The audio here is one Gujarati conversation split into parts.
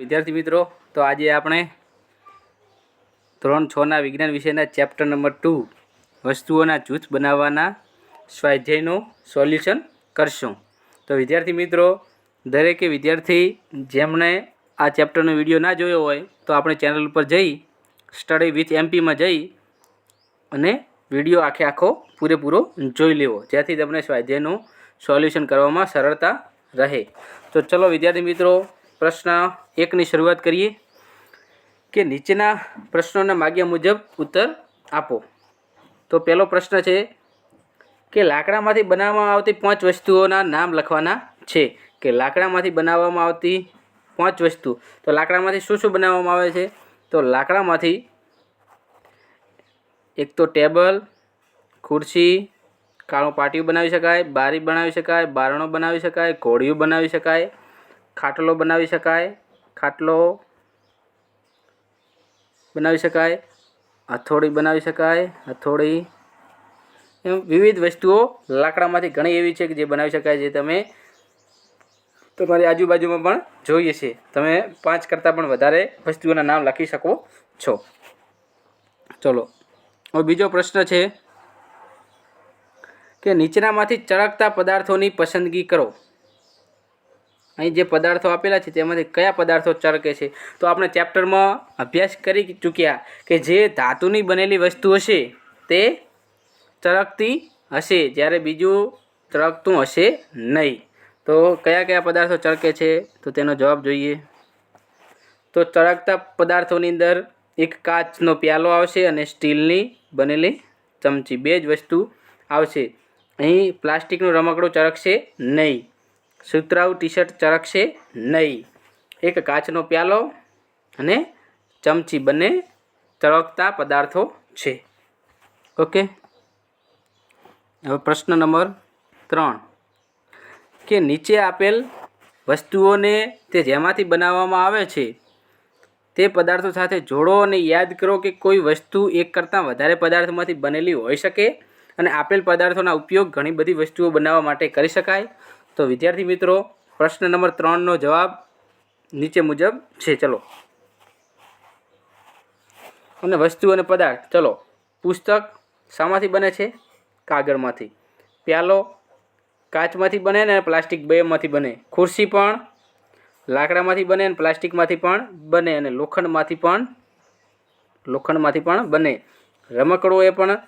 વિદ્યાર્થી મિત્રો. તો આજે આપણે ધોરણ છના વિજ્ઞાન વિષયના ચેપ્ટર નંબર ટુ વસ્તુઓના જૂથ બનાવવાના સ્વાધ્યાયનું સોલ્યુશન કરશું. તો વિદ્યાર્થી મિત્રો, દરેકે વિદ્યાર્થી જેમણે આ ચેપ્ટરનો વીડિયો ના જોયો હોય, તો આપણે ચેનલ ઉપર જઈ, સ્ટડી વિથ એમપીમાં જઈ અને વીડિયો આખે આખો પૂરેપૂરો જોઈ લેવો, જેથી તમને સ્વાધ્યાયનું સોલ્યુશન કરવામાં સરળતા રહે. તો ચલો વિદ્યાર્થી મિત્રો પ્રશ્ન એકની શરૂઆત કરીએ કે નીચેના પ્રશ્નોના માગ્યા મુજબ ઉત્તર આપો. તો પહેલો પ્રશ્ન છે કે લાકડામાંથી બનાવવામાં આવતી પાંચ વસ્તુઓના નામ લખવાના છે. કે લાકડામાંથી બનાવવામાં આવતી પાંચ વસ્તુ. તો લાકડામાંથી શું શું બનાવવામાં આવે છે? તો લાકડામાંથી એક તો ટેબલ, ખુરશી, કાળું પાટિયું બનાવી શકાય, બારી બનાવી શકાય, બારણો બનાવી શકાય, ઘોડિયું બનાવી શકાય ખાટલો બનાવી શકાય, ખાટલો બનાવી શકાય, હથોડી બનાવી શકાય, હથોડી એમ વિવિધ વસ્તુઓ લાકડામાંથી ઘણી એવી છે કે જે બનાવી શકાય જે તમે તમારી આજુબાજુમાં પણ જોઈએ છે. તમે પાંચ કરતાં પણ વધારે વસ્તુઓના નામ લખી શકો છો. ચલો, હવે બીજો પ્રશ્ન છે કે નીચેનામાંથી ચળકતા પદાર્થોની પસંદગી કરો. અહીં જે પદાર્થો આપેલા છે તેમાંથી કયા પદાર્થો ચળકે છે? તો આપણે ચેપ્ટરમાં અભ્યાસ કરી ચૂક્યા કે જે ધાતુની બનેલી વસ્તુ હશે તે ચળકતી હશે, જ્યારે બીજું ચળકતું હશે નહીં. તો કયા કયા પદાર્થો ચળકે છે? તો તેનો જવાબ જોઈએ. તો ચળકતા પદાર્થોની અંદર એક કાચનો પ્યાલો આવશે અને સ્ટીલની બનેલી ચમચી, બે જ વસ્તુ આવશે. અહીં પ્લાસ્ટિકનું રમકડું ચળકશે નહીં. સુતરાઉ ટી શર્ટ ચળકશે નહીં. એક કાચનો પ્યાલો અને ચમચી બંને ચળકતા પદાર્થો છે. ઓકે? હવે પ્રશ્ન નંબર ત્રણ. કે નીચે આપેલ વસ્તુઓને તે જેમાંથી બનાવવામાં આવે છે, તે પદાર્થો સાથે જોડો અને યાદ કરો કે કોઈ વસ્તુ એક કરતાં વધારે પદાર્થોમાંથી બનેલી હોઈ શકે અને આપેલ પદાર્થોના ઉપયોગ ઘણી બધી વસ્તુઓ બનાવવા માટે કરી શકાય. તો વિદ્યાર્થી મિત્રો, પ્રશ્ન નંબર ત્રણનો જવાબ નીચે મુજબ છે. ચલો. અને વસ્તુ અને પદાર્થ. ચલો. પુસ્તક શામાંથી બને છે? કાગળમાંથી. પ્યાલો કાચમાંથી બને ને પ્લાસ્ટિક બેમાંથી બને. ખુરશી પણ લાકડામાંથી બને અને પ્લાસ્ટિકમાંથી પણ બને અને લોખંડમાંથી પણ લોખંડમાંથી પણ બને. રમકડો એ પણ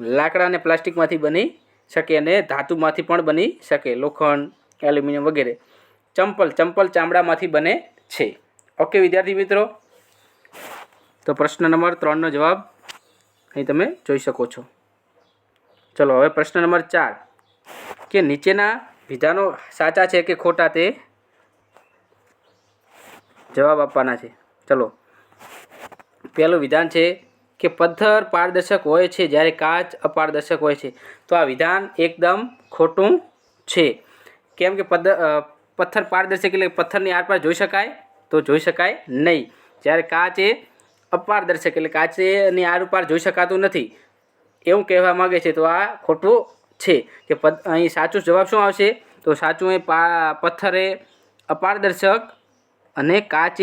લાકડા અને પ્લાસ્ટિકમાંથી બની શકે અને ધાતુમાંથી પણ બની શકે, લોખંડ, એલ્યુમિનિયમ વગેરે. ચંપલ ચંપલ ચામડામાંથી બને છે. ઓકે, વિદ્યાર્થી મિત્રો? તો પ્રશ્ન નંબર ત્રણનો જવાબ અહીં તમે જોઈ શકો છો. ચલો, હવે પ્રશ્ન નંબર ચાર. કે નીચેના વિધાનો સાચા છે કે ખોટા તે જવાબ આપવાના છે. ચલો, પહેલું વિધાન છે કે પથ્થર પારદર્શક હોય છે, જ્યારે કાચ અપારદર્શક હોય છે. તો આ વિધાન એકદમ ખોટું છે. કેમ કે પથ્થર પારદર્શક એટલે પથ્થરની આરપાર જોઈ શકાય તો જોઈ શકાય નહીં. જ્યારે કાચ એ અપારદર્શક એટલે કાચની આરપાર જોઈ શકાતું નથી. એવું કહેવા માગે છે તો આ ખોટું છે કે અહીં સાચું જવાબ શું આવશે? તો સાચું એ પા, પથ્થર એ અપારદર્શક અને કાચ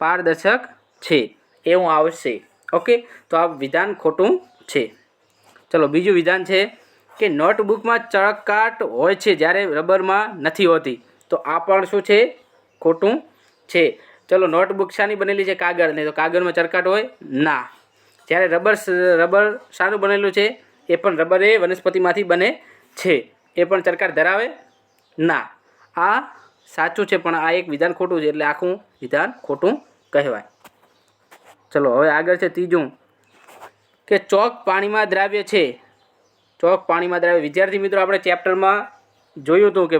પારદર્શક છે. એવું આવશે. ઓકે, તો આ વિધાન ખોટું છે. ચલો, બીજું વિધાન છે કે નોટબુકમાં ચળકાટ હોય છે જ્યારે રબરમાં નથી હોતી, તો આ પણ શું છે? ખોટું છે. ચલો, નોટબુક શાની બનેલી છે? કાગળની તો કાગળમાં ચળકાટ હોય? ના. જ્યારે રબર રબર શાનું બનેલું છે, એ પણ રબર એ વનસ્પતિમાંથી બને છે. એ પણ ચળકાટ ધરાવે? ના. આ સાચું છે, પણ આ એક વિધાન ખોટું છે, એટલે આખું વિધાન ખોટું કહેવાય. ચલો, હવે આગળ છે ત્રીજું. કે ચોક પાણીમાં દ્રાવ્ય છે. ચોક પાણીમાં દ્રાવ્ય. વિદ્યાર્થી મિત્રો, આપણે ચેપ્ટરમાં જોયું હતું કે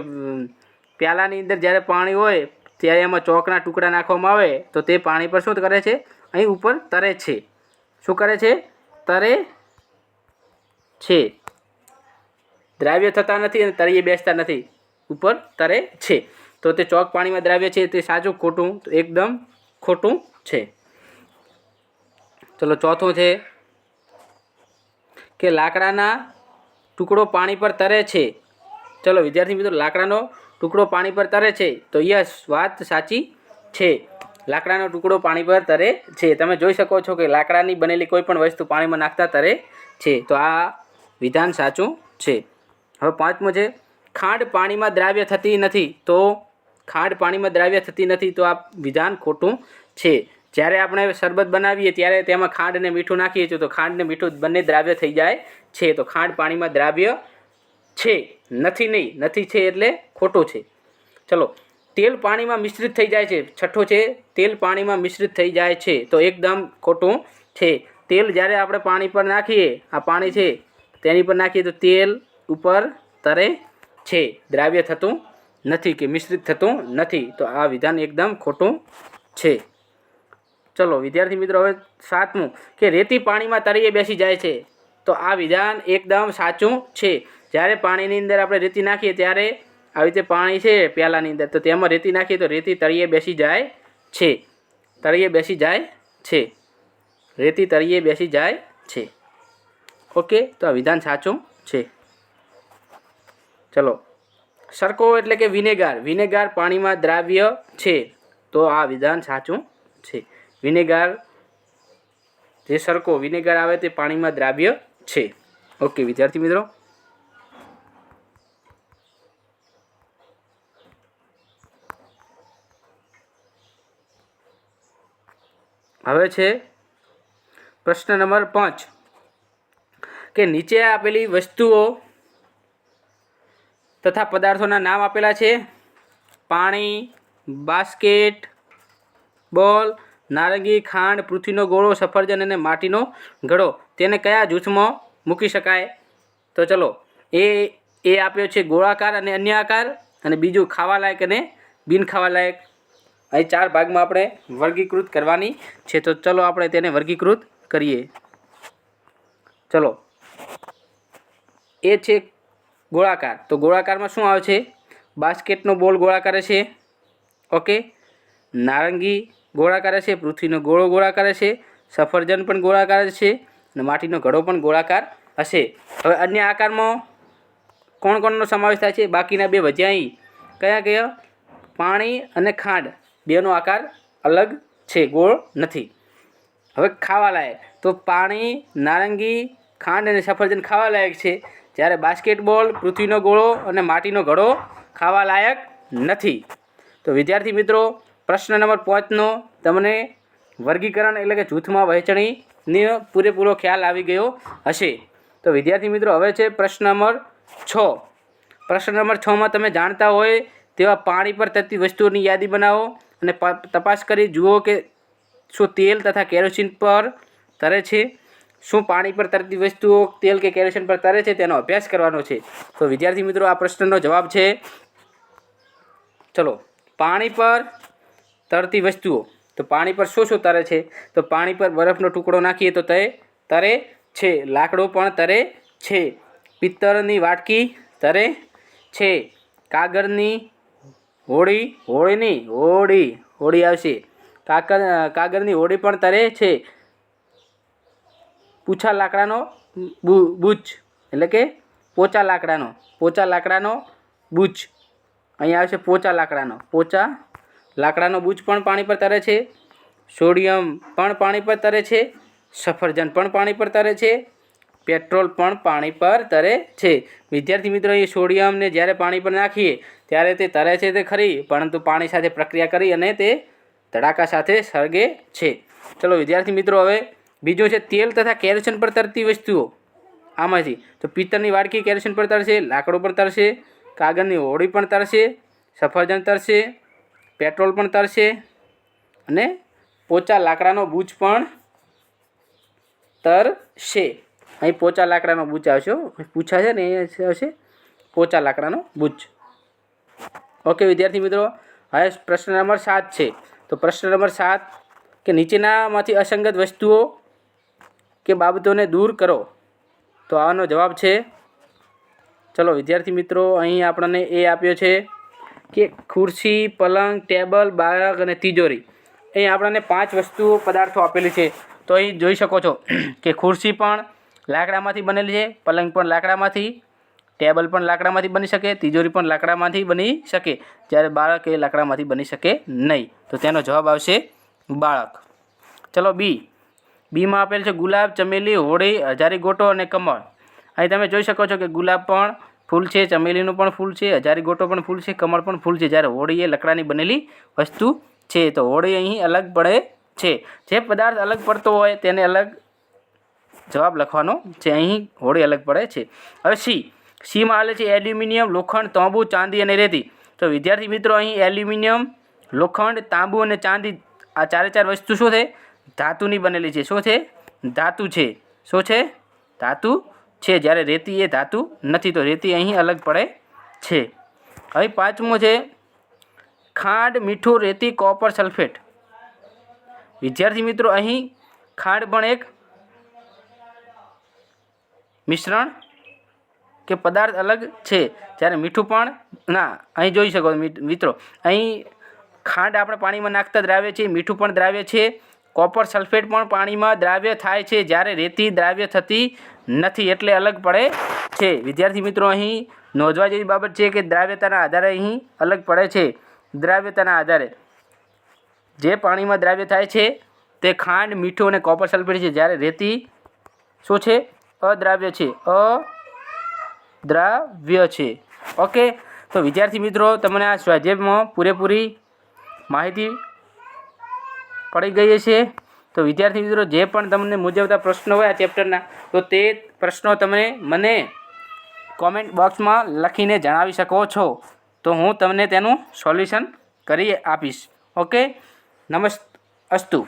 પ્યાલાની અંદર જ્યારે પાણી હોય, ત્યારે એમાં ચોકના ટુકડા નાખવામાં આવે, તો તે પાણી પર શું કરે છે? અહીં ઉપર તરે છે. શું કરે છે? તરે છે. દ્રાવ્ય થતા નથી અને તરીએ બેસતા નથી. ઉપર તરે છે. તો તે ચોક પાણીમાં દ્રાવ્ય છે, તે સાચું ખોટું? એકદમ ખોટું છે. ચલો ચોથું છે કે લાકડાના ટુકડો પાણી પર તરે છે. ચલો વિદ્યાર્થી મિત્રો, લાકડાનો ટુકડો પાણી પર તરે છે. તો યસ વાત સાચી છે. લાકડાનો ટુકડો પાણી પર તરે છે. તમે જોઈ શકો છો કે લાકડાની બનેલી કોઈ પણ વસ્તુ પાણીમાં નાખતા તરે છે. તો આ વિધાન સાચું છે. હવે પાંચમું છે, ખાંડ પાણીમાં દ્રાવ્ય થતી નથી. તો ખાંડ પાણીમાં દ્રાવ્ય થતી નથી. તો આ વિધાન ખોટું છે. જ્યારે આપણે શરબત બનાવીએ ત્યારે તેમાં ખાંડ અને મીઠું નાખીએ છીએ, તો ખાંડ ને મીઠું બંને દ્રાવ્ય થઈ જાય છે. તો ખાંડ પાણીમાં દ્રાવ્ય છે, નથી નહીં, નથી છે એટલે ખોટું છે. ચલો, તેલ પાણીમાં મિશ્રિત થઈ જાય છે. છઠ્ઠો છે, તેલ પાણીમાં મિશ્રિત થઈ જાય છે. તો એકદમ ખોટું છે. તેલ જ્યારે આપણે પાણી પર નાખીએ, આ પાણી છે, તેની પર નાખીએ, તો તેલ ઉપર તરે છે. દ્રાવ્ય થતું નથી કે મિશ્રિત થતું નથી. તો આ વિધાન એકદમ ખોટું છે. ચલો, વિદ્યાર્થી મિત્રો, હવે સાતમું કે રેતી પાણીમાં તળીએ બેસી જાય છે. તો આ વિધાન એકદમ સાચું છે. જ્યારે પાણીની અંદર આપણે રેતી નાખીએ ત્યારે આવી રીતે પાણી છે પ્યાલાની અંદર. તો તેમાં રેતી નાખીએ તો રેતી તળિયે બેસી જાય છે. તળિયે બેસી જાય છે. રેતી તળિયે બેસી જાય છે. ઓકે, તો આ વિધાન સાચું છે. ચલો સરકો એટલે કે વિનેગાર. વિનેગાર પાણીમાં દ્રાવ્ય છે. તો આ વિધાન સાચું છે. વિનેગાર, જે સરકો વિનેગાર આવે તે પાણીમાં દ્રાવ્ય છે. ઓકે વિદ્યાર્થી મિત્રો. હવે છે પ્રશ્ન નંબર પાંચ. કે નીચે આપેલી વસ્તુઓ તથા પદાર્થોના નામ આપેલા છે. પાણી, બાસ્કેટ, બોલ નારંગી ખાંડ, પૃથ્વીનો ગોળો, સફરજન અને માટીનો ઘડો તેને કયા જૂથમાં મૂકી શકાય? તો ચલો, એ એ આપ્યો છે ગોળાકાર અને અન્ય આકાર અને બીજું ખાવાલાયક અને બિન ખાવાલાયક અહીં ચાર ભાગમાં આપણે વર્ગીકૃત કરવાની છે. તો ચલો આપણે તેને વર્ગીકૃત કરીએ. ચલો, એ છે ગોળાકાર. તો ગોળાકારમાં શું આવે છે? બાસ્કેટનો બોલ ગોળાકાર છે. ઓકે. નારંગી ગોળાકાર છે, પૃથ્વીનો ગોળો ગોળાકાર છે, સફરજન પણ ગોળાકાર છે અને માટીનો ઘડો પણ ગોળાકાર હશે. હવે અન્ય આકારમાં કોણ કોણનો સમાવેશ થાય છે? બાકીના બે વજ્યાઈ કયા કયા? પાણી અને ખાંડ. બેનો આકાર અલગ છે, ગોળ નથી. હવે ખાવાલાયક. તો પાણી, નારંગી, ખાંડ અને સફરજન ખાવાલાયક છે. જ્યારે બાસ્કેટબોલ, પૃથ્વીનો ગોળો અને માટીનો ઘડો ખાવાલાયક નથી. તો વિદ્યાર્થી મિત્રો પ્રશ્ન નંબર પાંચનો તમને વર્ગીકરણ એટલે કે જૂથમાં વહેંચણીની પૂરેપૂરો ખ્યાલ આવી ગયો હશે. તો વિદ્યાર્થી મિત્રો, હવે છે પ્રશ્ન નંબર છ. પ્રશ્ન નંબર છમાં તમે જાણતા હોય તેવા પાણી પર તરતી વસ્તુઓની યાદી બનાવો અને તપાસ કરી જુઓ કે શું તેલ તથા કેરોસીન પર તરે છે, શું પાણી પર તરતી વસ્તુઓ તેલ કે કેરોસીન પર તરે છે તેનો અભ્યાસ કરવાનો છે. તો વિદ્યાર્થી મિત્રો, આ પ્રશ્નનો જવાબ છે, ચલો, પાણી પર તરતી વસ્તુઓ. તો પાણી પર શું શું તરે છે? તો પાણી પર બરફનો ટુકડો નાખીએ તો તે તરે છે. લાકડો પણ તરે છે. પિત્તળની વાટકી તરે છે. કાગળની હોળી હોળીની હોળી હોળી આવશે. કાકર, કાગળની હોળી પણ તરે છે. પૂછા લાકડાનો બૂચ, એટલે કે પોચા લાકડાનો પોચા લાકડાનો બુચ. અહીંયા આવશે પોચા લાકડાનો, પોચા લાકડાનો બૂચ પણ પાણી પર તરે છે, સોડિયમ પણ પાણી પર તરે છે, સફરજન પણ પાણી પર તરે છે, પેટ્રોલ પણ પાણી પર તરે છે. વિદ્યાર્થી મિત્રો, એ સોડિયમને જ્યારે પાણી પર નાખીએ, ત્યારે તે તરે છે તે ખરી, પરંતુ પાણી સાથે પ્રક્રિયા કરી અને તે તડાકા સાથે સળગે છે. ચલો વિદ્યાર્થી મિત્રો, હવે બીજું છે તેલ તથા કેરોસીન પર તરતી વસ્તુઓ. આમાંથી તો પિત્તળની વાડકી કેરોસીન પર તરશે, લાકડું પણ તરશે, કાગળની હોળી પણ તરશે, સફરજન તરશે પેટ્રોલ પણ તરશે અને પોચા લાકડાનો બૂચ પણ તરશે. અહીં પોચા લાકડાનો બૂચ આવશે હો. પૂછા છે ને એ આવશે. પોચા લાકડાનો બૂચ. ઓકે વિદ્યાર્થી મિત્રો, હવે પ્રશ્ન નંબર સાત છે. તો પ્રશ્ન નંબર સાત, કે નીચેનામાંથી અસંગત વસ્તુઓ કે બાબતોને દૂર કરો. તો આનો જવાબ છે, ચલો વિદ્યાર્થી મિત્રો, અહીં આપણને એ આપ્યો છે કે ખુરશી, પલંગ, ટેબલ, બાળક અને તિજોરી. અહીં આપણને પાંચ વસ્તુઓ પદાર્થો આપેલી છે. તો અહીં જોઈ શકો છો કે ખુરશી પણ લાકડામાંથી બનેલી છે, પલંગ પણ લાકડામાંથી, ટેબલ પણ લાકડામાંથી બની શકે, તિજોરી પણ લાકડામાંથી બની શકે. જ્યારે બાળક એ લાકડામાંથી બની શકે નહીં. તો તેનો જવાબ આવશે બાળક. ચલો બી. બીમાં આપેલ છે ગુલાબ, ચમેલી, હોળી, હજારી ગોટો અને કમળ. અહીં તમે જોઈ શકો છો કે ગુલાબ પણ ફૂલ છે, ચમેલીનું પણ ફૂલ છે, હજારી ગોટો પણ ફૂલ છે, કમળ પણ ફૂલ છે. જ્યારે હોળી એ લકડાની બનેલી વસ્તુ છે, તો હોળી અહીં અલગ પડે છે. જે પદાર્થ અલગ પડતો હોય તેને અલગ જવાબ લખવાનો છે. અહીં હોળી અલગ પડે છે. હવે સી. સીમાં આલે છે એલ્યુમિનિયમ, લોખંડ, તાંબુ, ચાંદી અને રેતી. તો વિદ્યાર્થી મિત્રો, અહીં એલ્યુમિનિયમ, લોખંડ, તાંબુ અને ચાંદી આ ચારે ચાર વસ્તુ શું છે? ધાતુની બનેલી છે. શું છે? ધાતુ છે. શું છે? ધાતુ છે. જ્યારે રેતી એ ધાતુ નથી, તો રેતી અહીં અલગ પડે છે. હવે પાંચમું છે, ખાંડ, મીઠું, રેતી, કોપર, સલ્ફેટ. વિદ્યાર્થી મિત્રો, અહીં ખાંડ પણ એક મિશ્રણ કે પદાર્થ અલગ છે. જ્યારે મીઠું પણ, ના, અહીં જોઈ શકો મિત- મિત્રો. અહીં ખાંડ આપણે પાણીમાં નાખતા દ્રાવ્ય છે, મીઠું પણ દ્રાવ્ય છે. કોપર સલ્ફેટ પણ પાણીમાં દ્રાવ્ય થાય છે. જ્યારે રેતી દ્રાવ્ય થતી નથી એટલે અલગ પડે છે. વિદ્યાર્થી મિત્રો, અહીં નોંધવા જેવી બાબત છે કે દ્રાવ્યતાના આધારે અહીં અલગ પડે છે. દ્રાવ્યતાના આધારે જે પાણીમાં દ્રાવ્ય થાય છે તે ખાંડ, મીઠું અને કોપર સલ્ફેટ છે. જ્યારે રેતી શું છે? અદ્રાવ્ય છે. અદ્રાવ્ય છે. ઓકે? તો વિદ્યાર્થી મિત્રો, તમને આ સ્વાધ્યાયમાં પૂરેપૂરી માહિતી પડી ગઈએ છીએ તો વિદ્યાર્થી મિત્રો, જે પણ તમને મૂંઝવતા પ્રશ્નો હોય આ ચેપ્ટરના તો તે પ્રશ્નો તમે મને કોમેન્ટ બોક્સમાં લખીને જણાવી શકો છો. તો હું તમને તેનું સોલ્યુશન કરી આપીશ. ઓકે નમસ્ત, અસ્તુ.